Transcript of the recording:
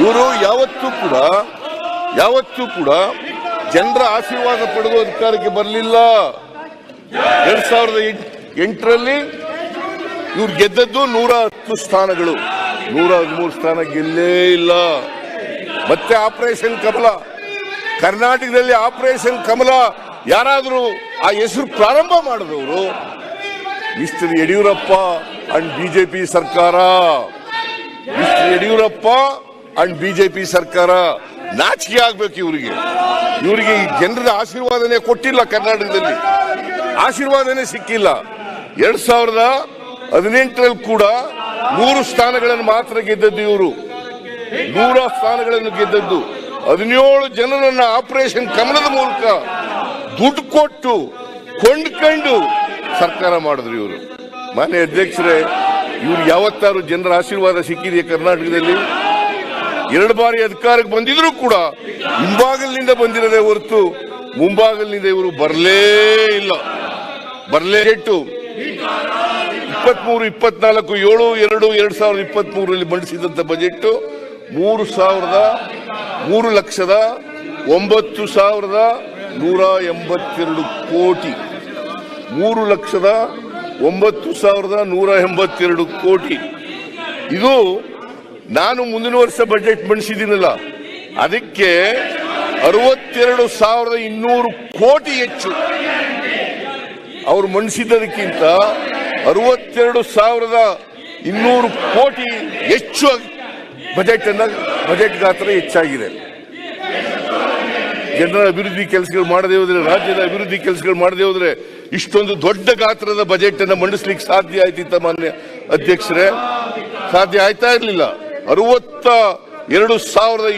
ಇವರು ಯಾವತ್ತೂ ಕೂಡ ಯಾವತ್ತೂ ಕೂಡ ಜನರ ಆಶೀರ್ವಾದ ಪಡೆದು ಅಧಿಕಾರಕ್ಕೆ ಬರಲಿಲ್ಲ. ಎರಡ್ ಸಾವಿರದ ಎಂಟ್- ಎಂಟರಲ್ಲಿ ಇವ್ರು ಗೆದ್ದದ್ದು ನೂರ ಹತ್ತು ಸ್ಥಾನಗಳು. ನೂರ ಹದಿಮೂರು ಸ್ಥಾನ ಗೆಲ್ಲೇ ಇಲ್ಲ. ಮತ್ತೆ ಆಪರೇಷನ್ ಕಮಲ. ಕರ್ನಾಟಕದಲ್ಲಿ ಆಪರೇಷನ್ ಕಮಲ. ಯಾರಾದರೂ ಆ ಹೆಸರು ಪ್ರಾರಂಭ ಮಾಡಿದವರು ಮಿಸ್ಟರ್ ಯಡಿಯೂರಪ್ಪ ಅಂಡ್ ಬಿಜೆಪಿ ಸರ್ಕಾರ. ಮಿಸ್ಟರ್ ಯಡಿಯೂರಪ್ಪ ಅಂಡ್ ಬಿಜೆಪಿ ಸರ್ಕಾರ ನಾಚಿಕೆ ಆಗ್ಬೇಕು ಇವರಿಗೆ. ಇವರಿಗೆ ಈ ಜನರ ಆಶೀರ್ವಾದನೆ ಕೊಟ್ಟಿಲ್ಲ ಕರ್ನಾಟಕದಲ್ಲಿ. ಆಶೀರ್ವಾದನೆ ಸಿಕ್ಕಿಲ್ಲ. ಎರಡ್ ಸಾವಿರದ ಹದಿನೆಂಟರಲ್ಲಿ ಕೂಡ ನೂರು ಸ್ಥಾನಗಳನ್ನು ಮಾತ್ರ ಗೆದ್ದದ್ದು ಇವರು. ನೂರ ಸ್ಥಾನಗಳನ್ನು ಗೆದ್ದದ್ದು. ಹದಿನೇಳು ಜನರನ್ನ ಆಪರೇಷನ್ ಕಮಲದ ಮೂಲಕ ದುಡ್ಡು ಕೊಟ್ಟು ಕೊಂಡ್ಕೊಂಡು ಸರ್ಕಾರ ಮಾಡಿದ್ರು ಇವರು. ಮಾನ್ಯ ಅಧ್ಯಕ್ಷರೇ, ಇವ್ರು ಯಾವತ್ತಾರು ಜನರ ಆಶೀರ್ವಾದ ಸಿಕ್ಕಿದೆಯಾ ಕರ್ನಾಟಕದಲ್ಲಿ? ಎರಡು ಬಾರಿ ಅಧಿಕಾರಕ್ಕೆ ಬಂದಿದ್ರು ಕೂಡ ಹಿಂಬಾಗಲಿನಿಂದ ಬಂದಿರದೆ ಹೊರತು ಮುಂಭಾಗಲಿನಿಂದ ಇವರು ಬರಲೇ ಇಲ್ಲ. ಬರಲೇ ಇಟ್ಟು ಇಪ್ಪತ್ಮೂರು, ಇಪ್ಪತ್ನಾಲ್ಕು, ಏಳು, ಎರಡು, ಎರಡ್ ಸಾವಿರದ ಇಪ್ಪತ್ತ್ ಮೂರರಲ್ಲಿ ಮಂಡಿಸಿದಂತ ಬಜೆಟ್ ಮೂರು ಸಾವಿರದ ಮೂರು ಲಕ್ಷದ ಒಂಬತ್ತು ಸಾವಿರದ ನೂರ ಎಂಬತ್ತೆರಡು ಕೋಟಿ. ಮೂರು ಲಕ್ಷದ ಒಂಬತ್ತು ಸಾವಿರದ ನೂರ ಎಂಬತ್ತೆರಡು ಕೋಟಿ. ಇದು ನಾನು ಮುಂದಿನ ವರ್ಷ ಬಜೆಟ್ ಮಂಡಿಸಿದ್ದೀನಲ್ಲ ಅದಕ್ಕೆ ಅರವತ್ತೆರಡು ಸಾವಿರದ ಇನ್ನೂರು ಕೋಟಿ ಹೆಚ್ಚು. ಅವರು ಮಂಡಿಸಿದ್ದಕ್ಕಿಂತ ಅರವತ್ತೆರಡು ಸಾವಿರದ ಇನ್ನೂರು ಕೋಟಿ ಹೆಚ್ಚು ಬಜೆಟ್ ಅನ್ನ ಬಜೆಟ್ ಗಾತ್ರ ಹೆಚ್ಚಾಗಿದೆ. ಜನರ ಅಭಿವೃದ್ಧಿ ಕೆಲಸಗಳು ಮಾಡದೇ ಹೋದ್ರೆ, ರಾಜ್ಯದ ಅಭಿವೃದ್ಧಿ ಕೆಲಸಗಳು ಮಾಡದೇ ಹೋದ್ರೆ ಇಷ್ಟೊಂದು ದೊಡ್ಡ ಗಾತ್ರದ ಬಜೆಟ್ ಅನ್ನ ಮಂಡಿಸ್ಲಿಕ್ಕೆ ಸಾಧ್ಯ ಆಯ್ತಿತ್ತ ಮಾನ್ಯ ಅಧ್ಯಕ್ಷರೇ? ಸಾಧ್ಯ ಆಯ್ತಾ ಇರಲಿಲ್ಲ? ಅರವತ್ತ ಎರಡು ಸಾವಿರದ